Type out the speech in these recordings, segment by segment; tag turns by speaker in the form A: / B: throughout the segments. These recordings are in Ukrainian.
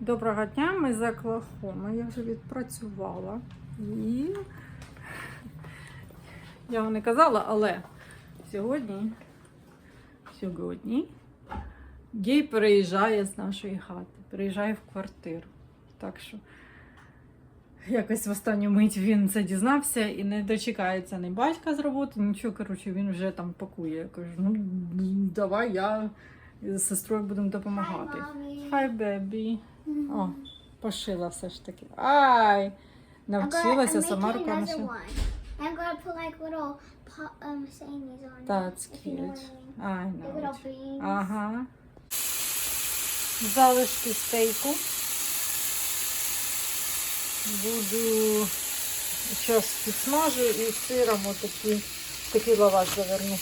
A: Доброго дня, ми з Оклахоми. Я вже відпрацювала. І я вам не казала, але сьогодні, сьогодні гей переїжджає з нашої хати, переїжджає в квартиру. Так що якось в останню мить він це дізнався і не дочекається ні батька з роботи, нічого. Коротше, він вже там пакує. Я кажу, ну давай я з сестрою будемо допомагати. Хай бебі. О, пошила все ж таки. Ай! Навчилася сама руками. шити.
B: I'm gonna put like little um sayings on it.
A: That's
B: if you know I mean.
A: I
B: Like
A: know.
B: little beans.
A: Ага. Залишки стейку. Буду зараз підсмажу і сиром отакі, такий лаваш заверну.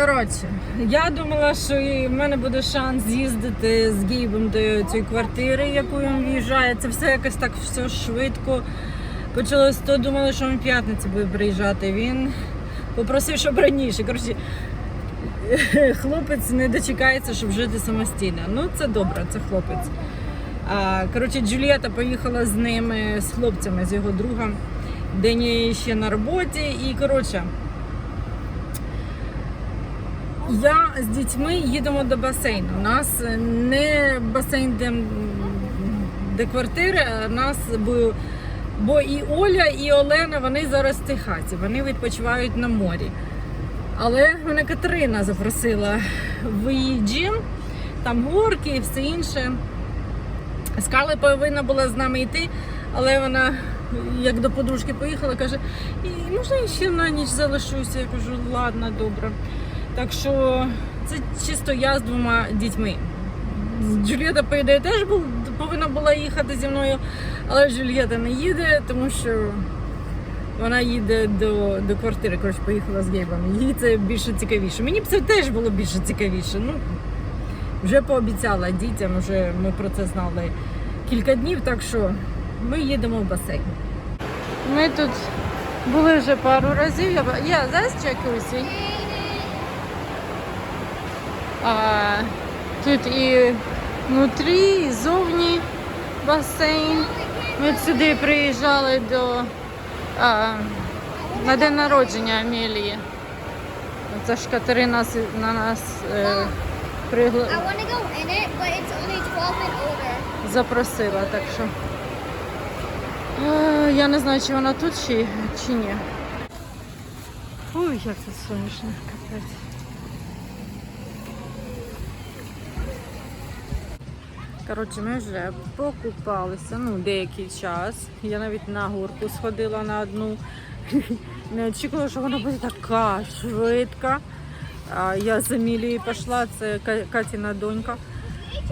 A: Коротше, я думала, що в мене буде шанс з'їздити з Гейбом до цієї квартири, яку він в'їжджає. Це все якось так все швидко. Почалось то думали, що він в п'ятницю буде приїжджати. Він попросив, щоб раніше. Коротше, хлопець не дочекається, щоб жити самостійно. Ну, це добре, це хлопець. Коротше, Джулієта поїхала з ними, з хлопцями, з його другом. День ще на роботі. І коротше. Я з дітьми їдемо до басейну. У нас не басейн, де, де квартири, а нас бо, бо і Оля, і Олена вони зараз в Техасі, вони відпочивають на морі. Але мене Катерина запросила в її джим, там горки і все інше. Скали повинна була з нами йти, але вона, як до подружки поїхала, каже, «І можна я ще на ніч залишуся? Я кажу, ладно, добре. Так що це чисто я з двома дітьми. Джульєта, по ідеї, теж був, повинна була їхати зі мною, але Джульєта не їде, тому що вона їде до, до квартири, коротше, поїхала з Гейбом. Їй це більше цікавіше. Мені б це теж було більше цікавіше. Ну, вже пообіцяла дітям, вже ми про це знали кілька днів, так що ми їдемо в басейн. Ми тут були вже пару разів. Я, я зараз чекаюся. А, тут і внутрі, і зовні басейн. Ми сюди приїжджали до, а, на день народження Амелії. Це ж Катерина на нас е, пригла...
B: I want to go in it, but it's only 12 and older.
A: запросила, так що. Е, Я не знаю, чи вона тут чи, чи ні. Ой, як це сонячно, капець. Коротше, ми вже покупалися, ну, деякий час. Я навіть на горку сходила на одну. Не очікувала, що вона буде така швидка. А я з Емілією пішла, це Катіна донька.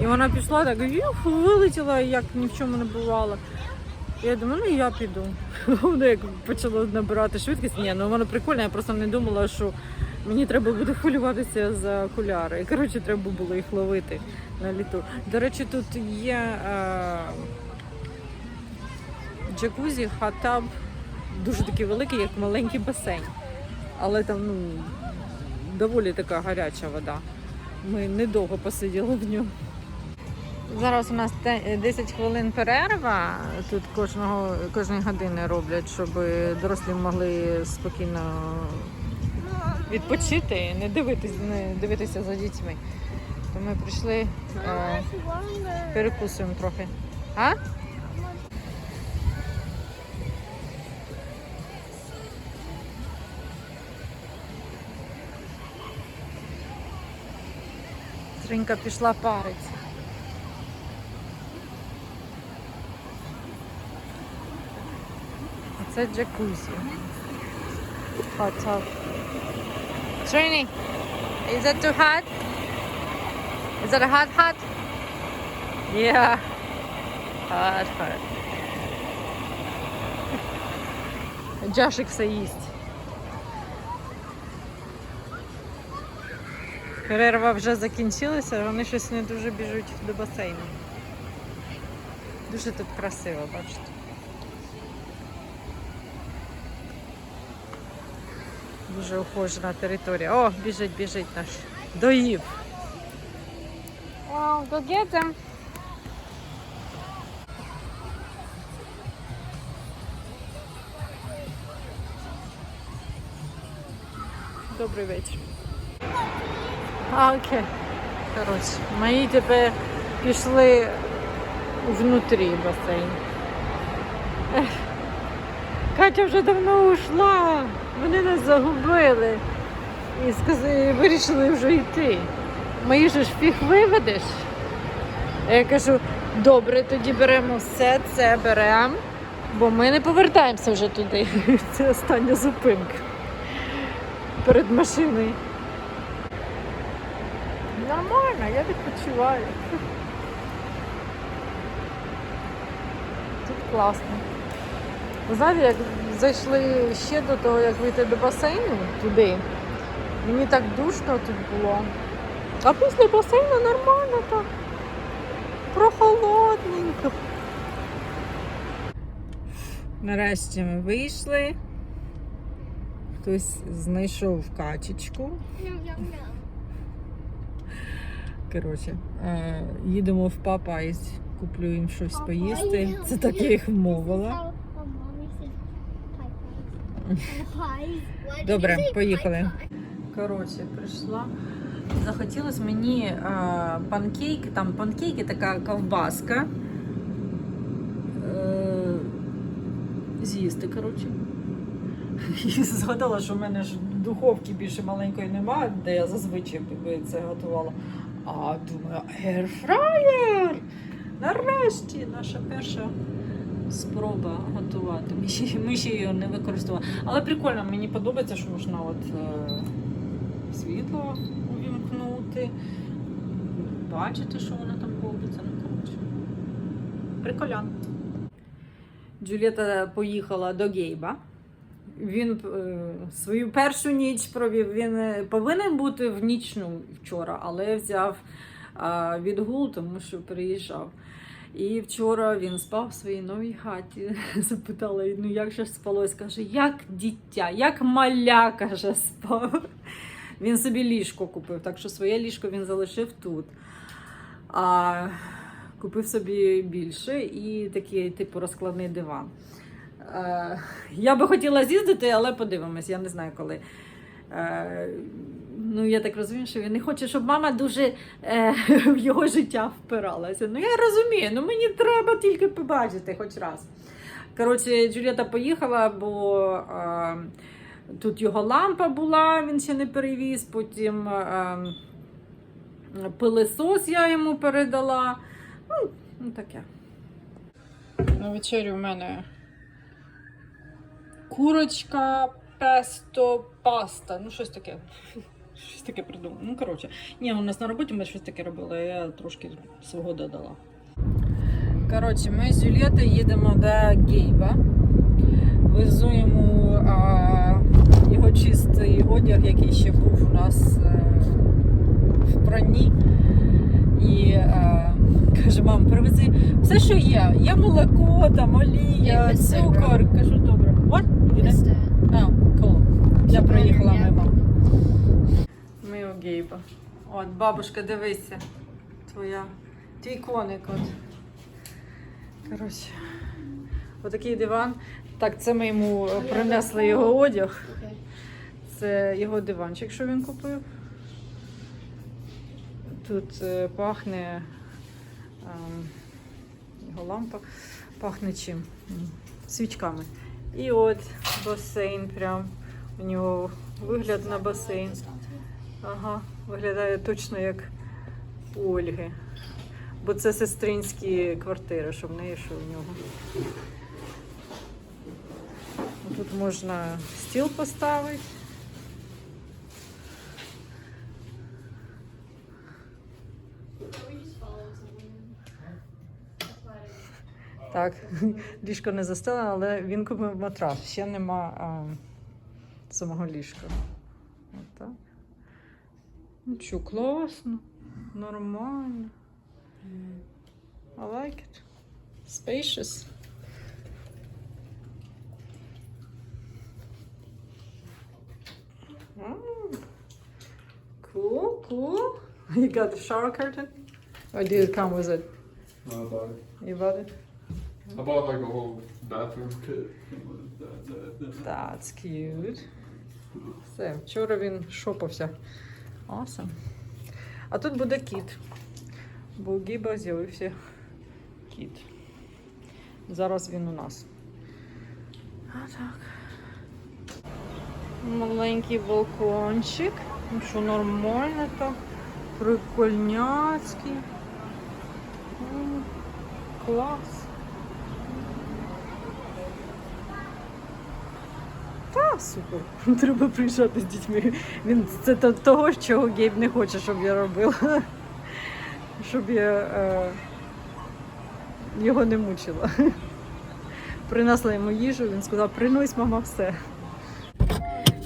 A: І вона пішла так, юх, вилетіла, як ні в чому не бувало. Я думаю, ну я піду. Воно як почало набирати швидкість. Ні, ну воно прикольне, я просто не думала, що мені треба буде хвилюватися за окуляри. Коротше, треба було їх ловити на літу. До речі, тут є е, джакузі, хат-таб, дуже такий великий, як маленький басейн. Але там ну, доволі така гаряча вода. Ми недовго посиділи в ньому. Зараз у нас 10 хвилин перерва. Тут кожного кожної години роблять, щоб дорослі могли спокійно відпочити, не дивитися, не дивитися за дітьми. То ми прийшли, е, перекусуємо трохи. А? Тринька пішла парить. А це джакузі. Hot tub. Trini, is that too hot? Is a hot hot? Yeah. Hot hot. Джашик все їсть. Перерва вже закінчилася, вони щось не дуже біжуть до басейну. Дуже тут красиво, бачите. Дуже ухожена територія. О, біжить, біжить наш. Доїв. Wow, go get them. Добрий вечір. А, окей. Коротше, мої тепер пішли внутрі басейн. Ех. Катя вже давно ушла. Вони нас загубили. І сказали, вирішили вже йти. Мої ж фіг виведеш. Я кажу, добре, тоді беремо все це беремо, бо ми не повертаємося вже туди. Це остання зупинка перед машиною. Нормально, я відпочиваю. Тут класно. Ви знаєте, як зайшли ще до того, як вийти до басейну туди, мені так душно тут було. А після басейну нормально так. Прохолодненько. Нарешті ми вийшли. Хтось знайшов качечку. Коротше, е, їдемо в Папайсь, куплю їм щось поїсти. Це так я їх вмовила. Добре, поїхали. Коротше, прийшла. Захотілося мені е, панкейки, там панкейки, така ковбаска. Е, з'їсти, коротше. І згадала, що в мене ж духовки більше маленької немає, де я зазвичай би це готувала. А думаю, airfryer! Нарешті наша перша спроба готувати. Ми ще, ми ще її не використовували. Але прикольно, мені подобається, що можна от, е, світло увімкнути, бачити, що воно там робиться. Ну, коротше. Приколян. Джуліета поїхала до Гейба. Він е, свою першу ніч провів. Він е, повинен бути в нічну вчора, але взяв е, відгул, тому що приїжджав. І вчора він спав в своїй новій хаті. Запитала, ну як же спалось? Каже, як дитя, як маля, каже, спав. Він собі ліжко купив, так що своє ліжко він залишив тут. А купив собі більше і такий, типу, розкладний диван. Е, я би хотіла з'їздити, але подивимось, я не знаю коли. Е, ну, я так розумію, що він не хоче, щоб мама дуже е, в його життя впиралася. Ну, я розумію, ну мені треба тільки побачити хоч раз. Коротше, Джуліета поїхала, бо е, тут його лампа була, він ще не перевіз, потім е, пилисос я йому передала. Ну, ну таке. На вечерю в мене курочка, песто, паста. Ну, щось таке. Щось таке придумала. Ну, коротше. Ні, у нас на роботі ми щось таке робили, а я трошки свого додала. Коротше, ми з Юлієтою їдемо до Гейба. Везу йому а, його чистий одяг, який ще був у нас е, в прані. І е, каже, мам, привези все, що є. Є молоко, там, олія, цукор. Кажу, добре. What? А, cool. Я проїхала мимо. Гейба. От, бабушка, дивися. Твоя. Твій коник. От. Коротше. Отакий диван. Так, це ми йому принесли його одяг. Це його диванчик, що він купив. Тут е, пахне ем, його лампа, пахне чим? Свічками. І от басейн прям. У нього вигляд на басейн. Ага, виглядає точно як у Ольги. Бо це сестринські квартири, що в неї, що в нього. Тут можна стіл поставити. Так, ліжко не застелене, але він купив матрас. Ще нема а, самого ліжка. Отак. Ну що, класно, нормально. I like it. Spacious. Oh. Cool, cool. You got the shower curtain? Or did it come with it?
C: No, I bought it.
A: You bought it?
C: I bought like a whole bathroom kit.
A: That's cute. Все, вчора він шопався. Awesome. А тут буде кіт. Бо у Гіба з'явився кіт. Зараз він у нас. А так. Маленький балкончик. Ну що, нормально так. Прикольняцький. Клас. Супер. Треба приїжджати з дітьми. Він це того, чого Гейб не хоче, щоб я робила. Щоб я е, його не мучила. Принесла йому їжу, він сказав, принось, мама, все.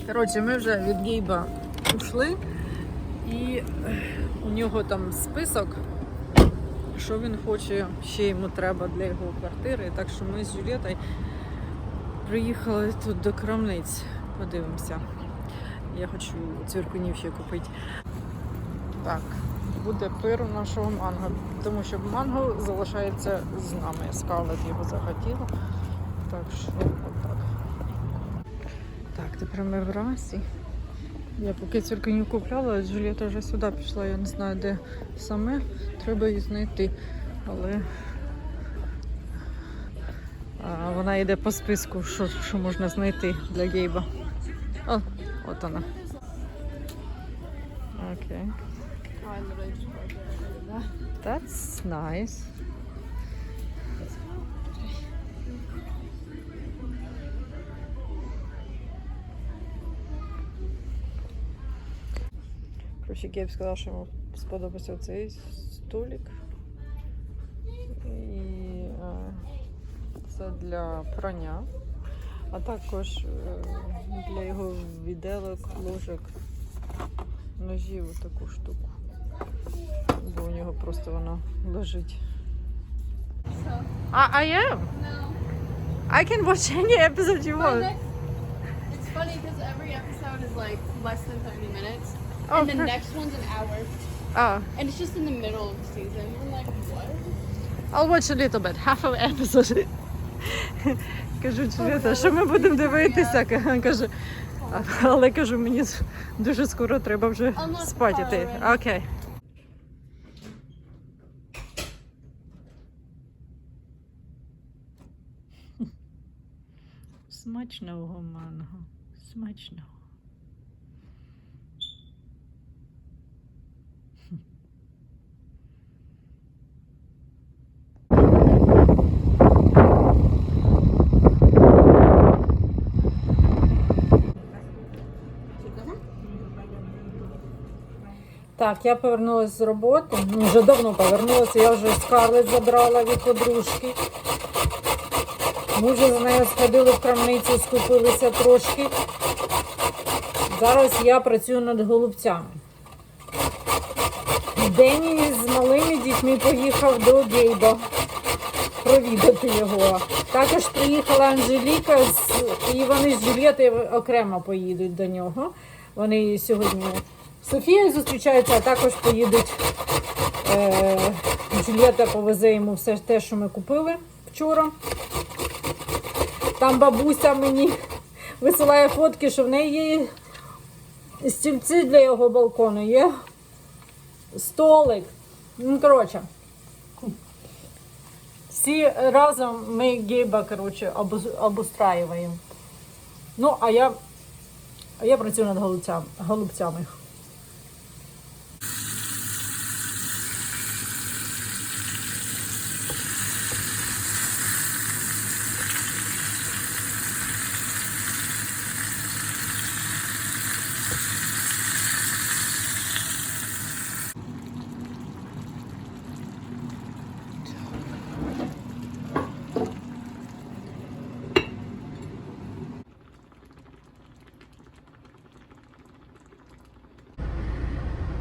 A: Коротше, ми вже від Гейба ушли, і е, у нього там список, що він хоче, ще йому треба для його квартири. Так що ми з Джулієтою Приїхали тут до крамниць. Подивимося. Я хочу цвіркунів ще купити. Так, буде пир нашого манго, тому що манго залишається з нами. Скарлет його захотіла. Так що отак. Так, тепер ми в расі. Я поки цвіркунів купляла, Джулієта вже сюди пішла, я не знаю, де саме. Треба її знайти. Але Вона йде по списку, що, що можна знайти для Гейба. О, от вона. Окей. That's nice. Короче, Гейб сказав, що йому сподобався цей столик. І це для прання, а також е, для його віделок, ложок, ножів таку штуку. Бо у нього просто вона лежить. I, I am.
B: no.
A: I can watch any episode you want.
B: next, it's funny because every episode is like less than 30 minutes.
A: Oh,
B: and the next one's an hour.
A: Ah,
B: And it's just in the middle of the season. I'm like, what?
A: I'll watch a little bit, half of episode. Кажу, Джуліта, що ми будемо дивитися? Каже, але кажу, мені дуже скоро треба вже
B: not
A: спати йти. Окей. Смачного манго. Смачного. Так, я повернулася з роботи. Ну, вже давно повернулася, я вже скарлет забрала від подружки. Ми вже за нею сходили в крамницю, скупилися трошки. Зараз я працюю над голубцями. Дені з малими дітьми поїхав до Гейба провідати його. Також приїхала Анжеліка з, і вони з Джульєтою окремо поїдуть до нього. Вони сьогодні з Софією зустрічаються, а також поїдуть. Е, Джульєта повезе йому все те, що ми купили вчора. Там бабуся мені висилає фотки, що в неї є стільці для його балкону, є столик. Ну, коротше. Всі разом ми гейба, коротше, обустраюємо. Ну, а я, а я працюю над голубцями.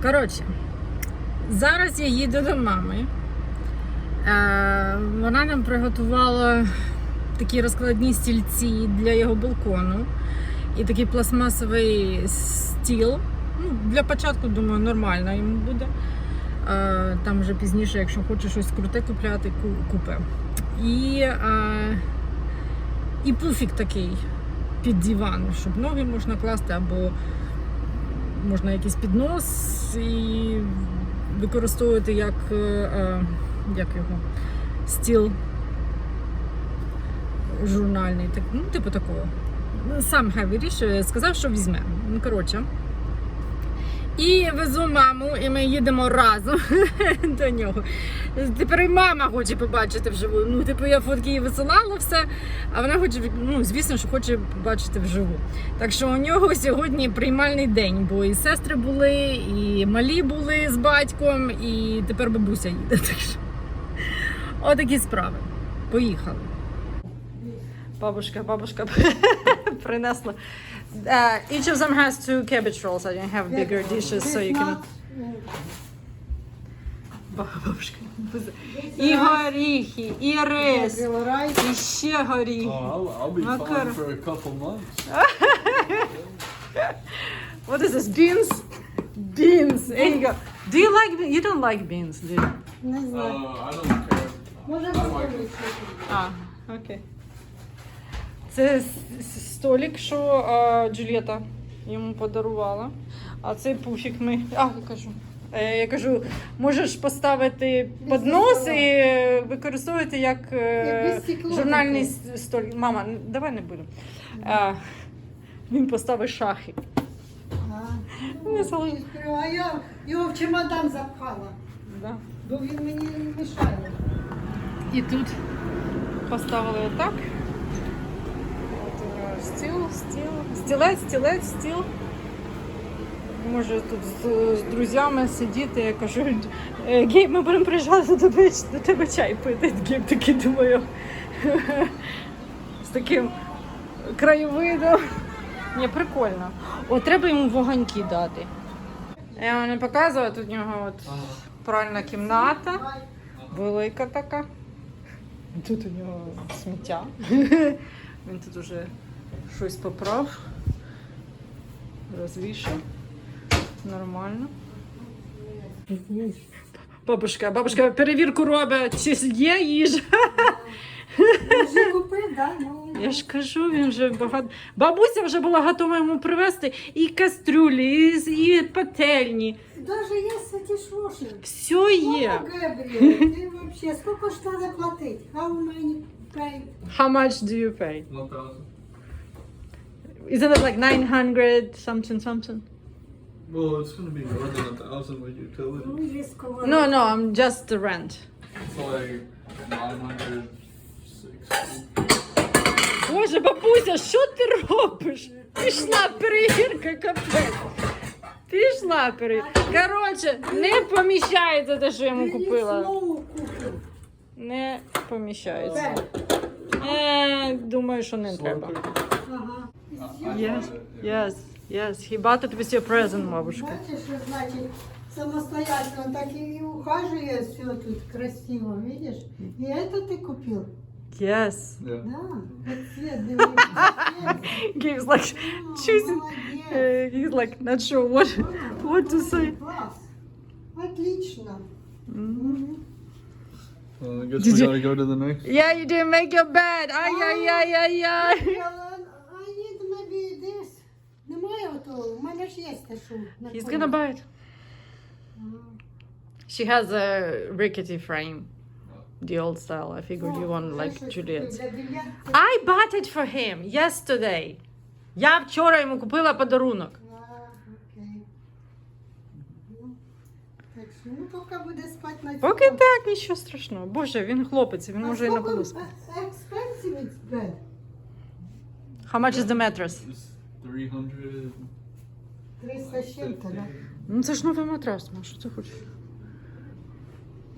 A: Коротше, зараз я їду до мами. Е, вона нам приготувала такі розкладні стільці для його балкону. І такий пластмасовий стіл. Ну, для початку, думаю, нормально йому буде. Е, Там вже пізніше, якщо хочеш щось круте купляти, ку- купи. І, е, і пуфік такий під диван, щоб ноги можна класти, або можна якийсь піднос і використовувати як, е, е, як його стіл журнальний, ну, типу такого. Сам хай вирішує, сказав, що візьме. Ну, коротше. І везу маму, і ми їдемо разом до нього. Тепер і мама хоче побачити вживу. Ну, типу, я фотки їй висилала все, а вона хоче, ну, звісно, що хоче побачити вживу. Так що у нього сьогодні приймальний день, бо і сестри були, і малі були з батьком, і тепер бабуся їде. Так що отакі справи. Поїхали. Бабушка, бабушка принесла. Uh, each of them has two cabbage rolls. I didn't have bigger dishes, so you can. Бабушка. І горіхи, і рис, і ще горіхи.
C: Oh, I'll, I'll be
A: Макар-
C: fine for a couple months.
A: What is this? Beans? Beans. There you go. Do you like beans? You don't like beans, do you?
B: Не
C: Uh,
B: знаю.
C: I don't care.
B: Може
C: I like
B: попробуй.
A: А, окей. Це с- с- столик, що а, Джульєта йому подарувала. А цей пуфік ми. А, я кажу. Е, Я кажу, можеш поставити поднос і використовувати як е, журнальний столик. Мама, давай не будемо. А, Він поставив шахи.
B: А,
A: залив.
B: А я його в чемодан запхала,
A: Да.
B: бо він мені мішає.
A: І тут поставили отак. Стіл, стіл, стілець, стілець, стіл. Може тут з, з друзями сидіти, я кажу, «Е, Гейб, ми будемо приїжджати до тебе, до тебе чай пити. Гейб такий думаю. З таким краєвидом. Ні, прикольно. О, треба йому вогоньки дати. Я вам не показую, тут у нього от пральна кімната. Велика така. Тут у нього сміття. Він тут уже щось поправ. Розвішав. Нормально. Бабушка, бабушка перевірку робить, чи є їжа.
B: Вже купив, так? Ну,
A: Я ж кажу, він вже багато. Бабуся вже була готова йому привезти і кастрюлі, і, і пательні.
B: Даже є сатішвошер.
A: Все є.
B: О, Габріель, ти вообще, сколько ж треба платити? How many pay?
A: How much do you pay?
C: One thousand.
A: Isn't it like 900 something something?
C: Well, it's gonna be more than a thousand with utilities.
B: Ну, є сковорода.
A: No, no, I'm just the rent.
C: It's like nine hundred sixty.
A: Боже, бабуся, що ти робиш? Пішла перевірка, капець. Пішла перевірка. Коротше, не поміщається те, що я йому
B: Він
A: купила.
B: знову купив.
A: Не поміщається.
B: Пе.
A: Е, думаю, що не треба.
B: Ага.
A: Yes, yes, yes. He bought it with your present, бабушка.
B: Бачиш, що значить самостоятельно так и ухаживает все тут красиво, видишь? И это ты купил?
A: Yes.
C: Yeah.
B: Да, вот цвет, дивись.
A: He's like choosing.
B: Молодец.
A: Uh, he's like not sure what what to say.
B: Класс. Отлично.
A: Mm.
B: Мгм.
C: Well, I guess
A: Did
C: we
A: you-
C: gotta go to the next.
A: Yeah, you didn't make your bed. Ay, ay, ay, ay, ay.
B: Ellen, У мене ж є те, що на
A: He's
B: колі.
A: gonna buy it.
B: А.
A: She has a rickety frame, the old style. I figured you want
B: О,
A: like
B: це щось
A: Juliet's.
B: для більярду.
A: I bought it for him yesterday. Я вчора йому купила подарунок.
B: А, окей. Ну, Так що, ну, поки буде спати на
A: Поки
B: цьому.
A: так, нічого страшного. Боже, він хлопець, він
B: А
A: може і на
B: скільки
A: полу спати.
B: expensive it's bed?
A: How much is the mattress?
C: It's three hundred.
B: 300 з чим-то, да?
A: Ну це ж новий матрас, ну що ти хочеш?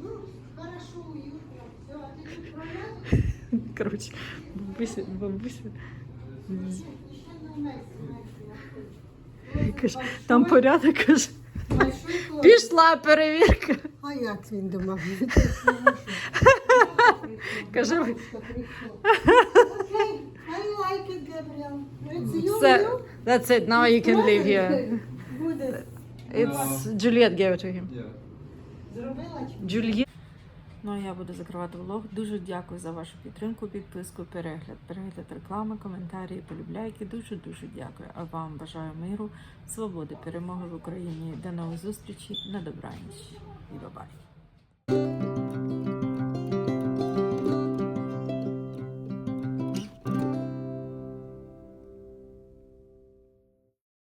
B: Ну, хорошо, уютно. Все, а ти відправляєш?
A: Коротше, бабуся, бабуся.
B: Вместе.
A: Каже, там порядок каже. Пішла перевірка.
B: А як він думав?
A: Каже,
B: Окей, I like it, Gabriel. It's you?
A: That's it. Now you can live here. It's Juliet gave it to him.
C: Yeah.
B: Зробила.
A: Ну а я буду закривати влог. Дуже дякую за вашу підтримку, підписку, перегляд, перегляд реклами, коментарі, полюбляйки. Дуже дуже дякую. А вам бажаю миру, свободи, перемоги в Україні. До нових зустрічей на добраніч і бабай.